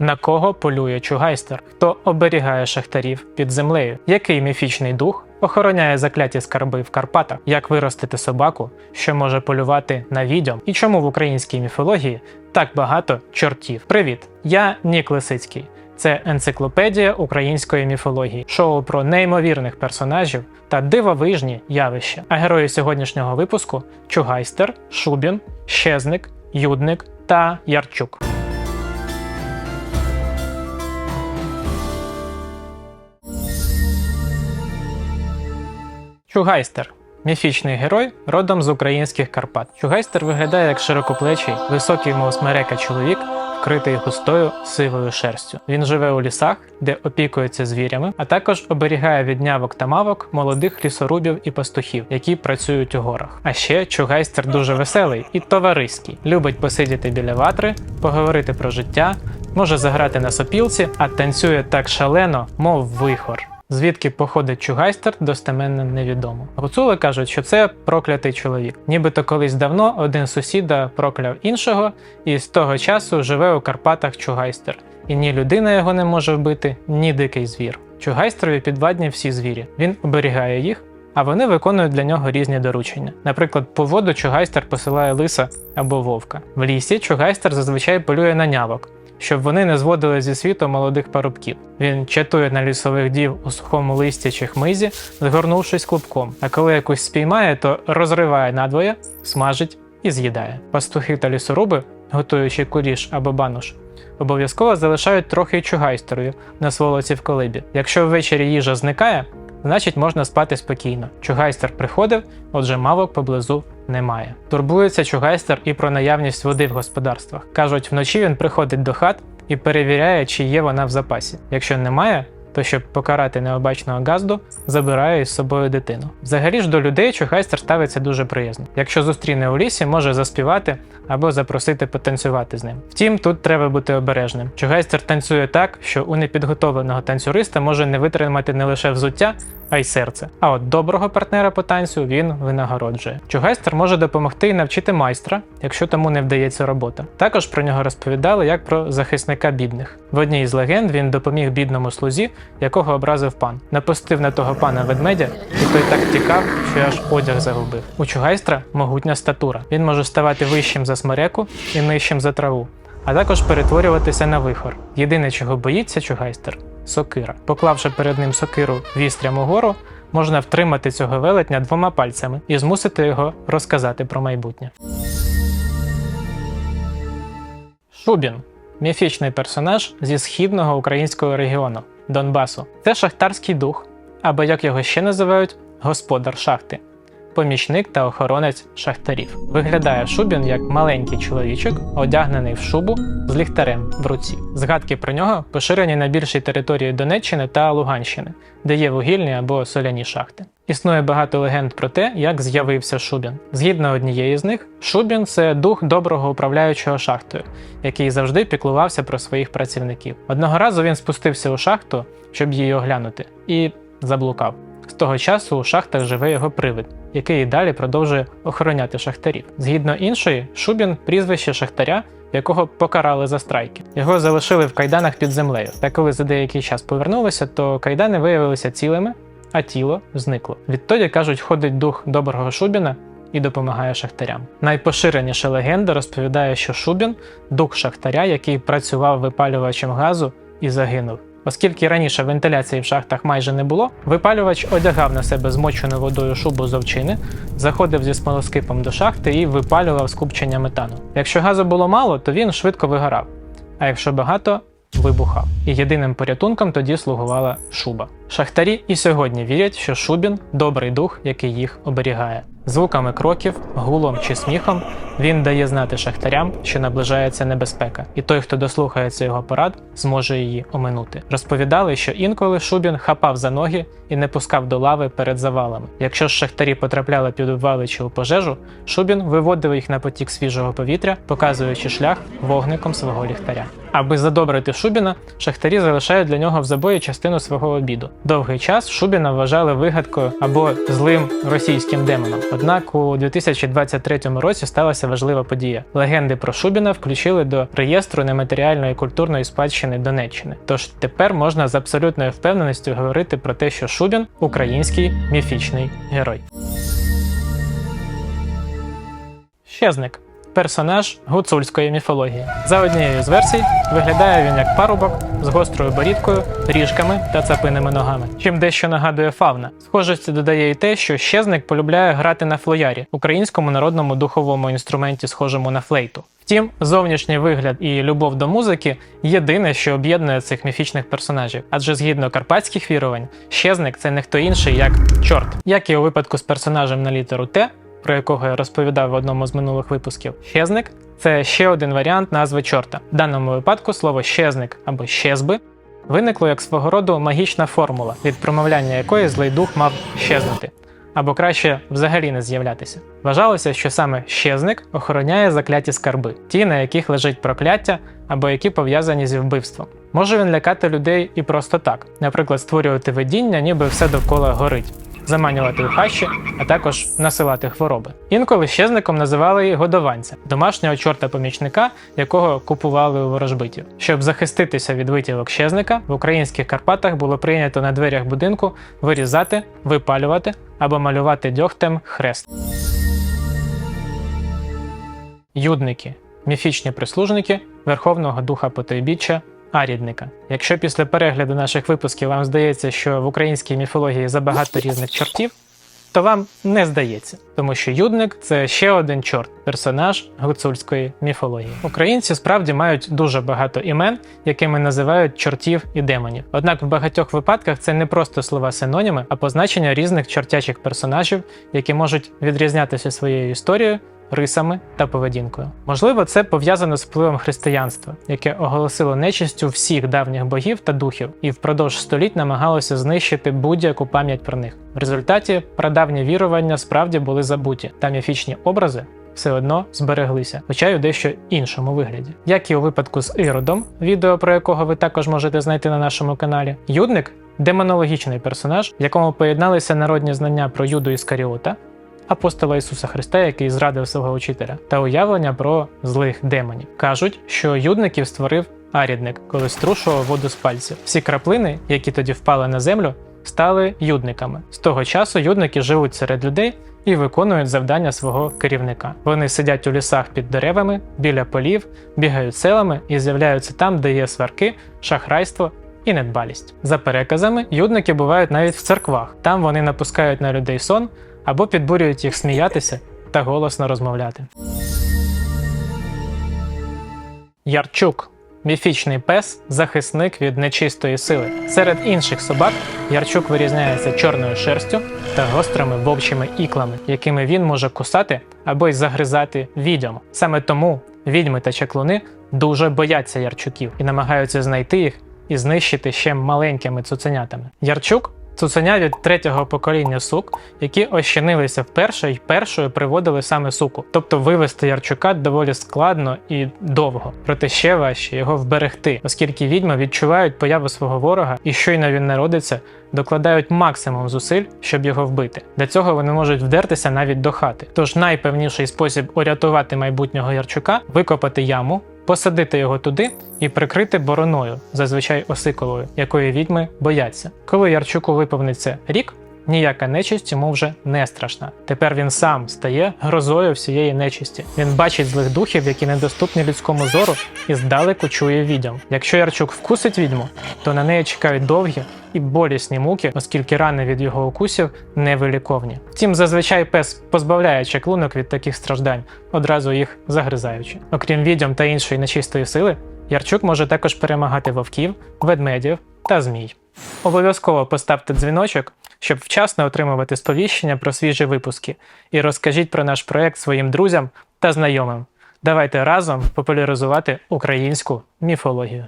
На кого полює чугайстер? Хто оберігає шахтарів під землею? Який міфічний дух охороняє закляті скарби в Карпатах? Як виростити собаку, що може полювати на відьом? І чому в українській міфології так багато чортів? Привіт! Я Нік Лисицький. Це енциклопедія української міфології, шоу про неймовірних персонажів та дивовижні явища. А герої сьогоднішнього випуску Чугайстер, Шубін, Щезник, Юдник та Ярчук. Чугайстер міфічний герой родом з українських Карпат. Чугайстер виглядає як широкоплечий, високий, мов смерека чоловік, вкритий густою сивою шерстю. Він живе у лісах, де опікується звірями, а також оберігає від нявок та мавок молодих лісорубів і пастухів, які працюють у горах. А ще чугайстер дуже веселий і товариський. Любить посидіти біля ватри, поговорити про життя, може заграти на сопілці, а танцює так шалено, мов вихор. Звідки походить чугайстер, достеменно невідомо. Гуцули кажуть, що це проклятий чоловік. Нібито колись давно один сусіда прокляв іншого, і з того часу живе у Карпатах чугайстер. І ні людина його не може вбити, ні дикий звір. Чугайстрові підвладні всі звірі. Він оберігає їх, а вони виконують для нього різні доручення. Наприклад, по воду чугайстер посилає лиса або вовка. В лісі чугайстер зазвичай полює на нявок щоб вони не зводили зі світу молодих парубків. Він чатує на лісових дів у сухому листі чи хмизі, згорнувшись клубком. А коли якусь спіймає, то розриває надвоє, смажить і з'їдає. Пастухи та лісоруби, готуючи куріш або бануш, обов'язково залишають трохи чугайстерою на сволоці в колибі. Якщо ввечері їжа зникає, значить можна спати спокійно. Чугайстер приходив, отже, мавок поблизу немає. Турбується чугайстер і про наявність води в господарствах. Кажуть, вночі він приходить до хат і перевіряє, чи є вона в запасі. Якщо немає, то щоб покарати необачного газду, забирає із собою дитину. Взагалі ж до людей чугайстер ставиться дуже приязно. Якщо зустріне у лісі, може заспівати або запросити потанцювати з ним. Втім, тут треба бути обережним. Чугайстер танцює так, що у непідготовленого танцюриста може не витримати не лише взуття, а й серце. А от доброго партнера по танцю він винагороджує. Чугайстер може допомогти і навчити майстра, якщо тому не вдається робота. Також про нього розповідали як про захисника бідних. В одній із легенд він допоміг бідному слузі, якого образив пан. Напустив на того пана ведмедя, і той так тікав, що аж одяг загубив. У чугайстра могутня статура. Він може ставати вищим за смереку і нижчим за траву. А також перетворюватися на вихор. Єдине, чого боїться чугайстер сокира. Поклавши перед ним сокиру вістрям угору, можна втримати цього велетня двома пальцями і змусити його розказати про майбутнє. Шубін міфічний персонаж зі східного українського регіону Донбасу. Це шахтарський дух, або як його ще називають, господар шахти помічник та охоронець шахтарів. Виглядає Шубін як маленький чоловічок, одягнений в шубу з ліхтарем в руці. Згадки про нього поширені на більшій території Донеччини та Луганщини, де є вугільні або соляні шахти. Існує багато легенд про те, як з'явився Шубін. Згідно однієї з них, Шубін це дух доброго управляючого шахтою, який завжди піклувався про своїх працівників. Одного разу він спустився у шахту, щоб її оглянути, і заблукав. З того часу у шахтах живе його привид, який і далі продовжує охороняти шахтарів. Згідно іншої, Шубін прізвище шахтаря, якого покарали за страйки. Його залишили в кайданах під землею. Та коли за деякий час повернулися, то кайдани виявилися цілими, а тіло зникло. Відтоді кажуть, ходить дух доброго Шубіна. І допомагає шахтарям. Найпоширеніша легенда розповідає, що Шубін дух шахтаря, який працював випалювачем газу і загинув. Оскільки раніше вентиляції в шахтах майже не було, випалювач одягав на себе змочену водою шубу з овчини, заходив зі смолоскипом до шахти і випалював скупчення метану. Якщо газу було мало, то він швидко вигорав, а якщо багато вибухав. І єдиним порятунком тоді слугувала шуба. Шахтарі і сьогодні вірять, що Шубін добрий дух, який їх оберігає. Звуками кроків, гулом чи сміхом він дає знати шахтарям, що наближається небезпека, і той, хто дослухається його порад, зможе її оминути. Розповідали, що інколи Шубін хапав за ноги і не пускав до лави перед завалами. Якщо ж шахтарі потрапляли під обвали чи у пожежу, Шубін виводив їх на потік свіжого повітря, показуючи шлях вогником свого ліхтаря. Аби задобрити Шубіна, шахтарі залишають для нього в забої частину свого обіду. Довгий час Шубіна вважали вигадкою або злим російським демоном. Однак у 2023 році сталася важлива подія. Легенди про Шубіна включили до реєстру нематеріальної культурної спадщини Донеччини. Тож тепер можна з абсолютною впевненістю говорити про те, що Шубін український міфічний герой. Щезник персонаж гуцульської міфології. За однією з версій, виглядає він як парубок з гострою борідкою, ріжками та цапиними ногами. Чим дещо нагадує фавна. Схожості додає і те, що щезник полюбляє грати на флоярі, українському народному духовому інструменті, схожому на флейту. Втім, зовнішній вигляд і любов до музики єдине, що об'єднує цих міфічних персонажів. Адже згідно карпатських вірувань, щезник це не хто інший, як чорт, як і у випадку з персонажем на літеру Т, про якого я розповідав в одному з минулих випусків. Щезник це ще один варіант назви чорта. В даному випадку слово щезник або щезби виникло як свого роду магічна формула, від промовляння якої злий дух мав щезнути. Або краще взагалі не з'являтися. Вважалося, що саме щезник охороняє закляті скарби, ті, на яких лежить прокляття, або які пов'язані зі вбивством. Може він лякати людей і просто так, наприклад, створювати видіння, ніби все довкола горить, заманювати у хащі, а також насилати хвороби. Інколи щезником називали і годованця, домашнього чорта-помічника, якого купували у ворожбитів. Щоб захиститися від витівок щезника, в українських Карпатах було прийнято на дверях будинку вирізати, випалювати або малювати дьогтем хрест. Юдники міфічні прислужники Верховного Духа Потойбіччя Арідника. Якщо після перегляду наших випусків вам здається, що в українській міфології забагато різних чортів, то вам не здається, тому що юдник це ще один чорт, персонаж гуцульської міфології. Українці справді мають дуже багато імен, якими називають чортів і демонів. Однак в багатьох випадках це не просто слова синоніми, а позначення різних чортячих персонажів, які можуть відрізнятися своєю історією рисами та поведінкою. Можливо, це пов'язано з впливом християнства, яке оголосило нечистю всіх давніх богів та духів і впродовж століть намагалося знищити будь-яку пам'ять про них. В результаті прадавні вірування справді були забуті, та міфічні образи. Все одно збереглися, хоча й у дещо іншому вигляді. Як і у випадку з Іродом, відео про якого ви також можете знайти на нашому каналі, Юдник демонологічний персонаж, в якому поєдналися народні знання про Юду Іскаріота, апостола Ісуса Христа, який зрадив свого учителя, та уявлення про злих демонів. Кажуть, що юдників створив арідник, коли струшував воду з пальців. Всі краплини, які тоді впали на землю, стали юдниками. З того часу юдники живуть серед людей і виконують завдання свого керівника. Вони сидять у лісах під деревами, біля полів, бігають селами і з'являються там, де є сварки, шахрайство. І недбалість. За переказами, юдники бувають навіть в церквах. Там вони напускають на людей сон, або підбурюють їх сміятися та голосно розмовляти. Ярчук міфічний пес, захисник від нечистої сили. Серед інших собак Ярчук вирізняється чорною шерстю та гострими вовчими іклами, якими він може кусати або й загризати відьом. Саме тому відьми та чаклуни дуже бояться ярчуків і намагаються знайти їх і знищити ще маленькими цуценятами. Ярчук Цуценя від третього покоління сук, які ощинилися вперше і першою приводили саме суку. Тобто вивести Ярчука доволі складно і довго, проте ще важче його вберегти, оскільки відьми відчувають появу свого ворога і щойно він народиться, докладають максимум зусиль, щоб його вбити. Для цього вони можуть вдертися навіть до хати. Тож найпевніший спосіб урятувати майбутнього Ярчука викопати яму посадити його туди і прикрити бороною, зазвичай осиковою, якої відьми бояться. Коли Ярчуку виповниться рік, ніяка нечисть йому вже не страшна. Тепер він сам стає грозою всієї нечисті. Він бачить злих духів, які недоступні людському зору, і здалеку чує відьом. Якщо Ярчук вкусить відьму, то на неї чекають довгі і болісні муки, оскільки рани від його укусів невиліковні. Втім, зазвичай пес позбавляє чеклунок від таких страждань, одразу їх загризаючи. Окрім відьом та іншої нечистої сили, Ярчук може також перемагати вовків, ведмедів та змій. Обов'язково поставте дзвіночок, щоб вчасно отримувати сповіщення про свіжі випуски, і розкажіть про наш проект своїм друзям та знайомим. Давайте разом популяризувати українську міфологію.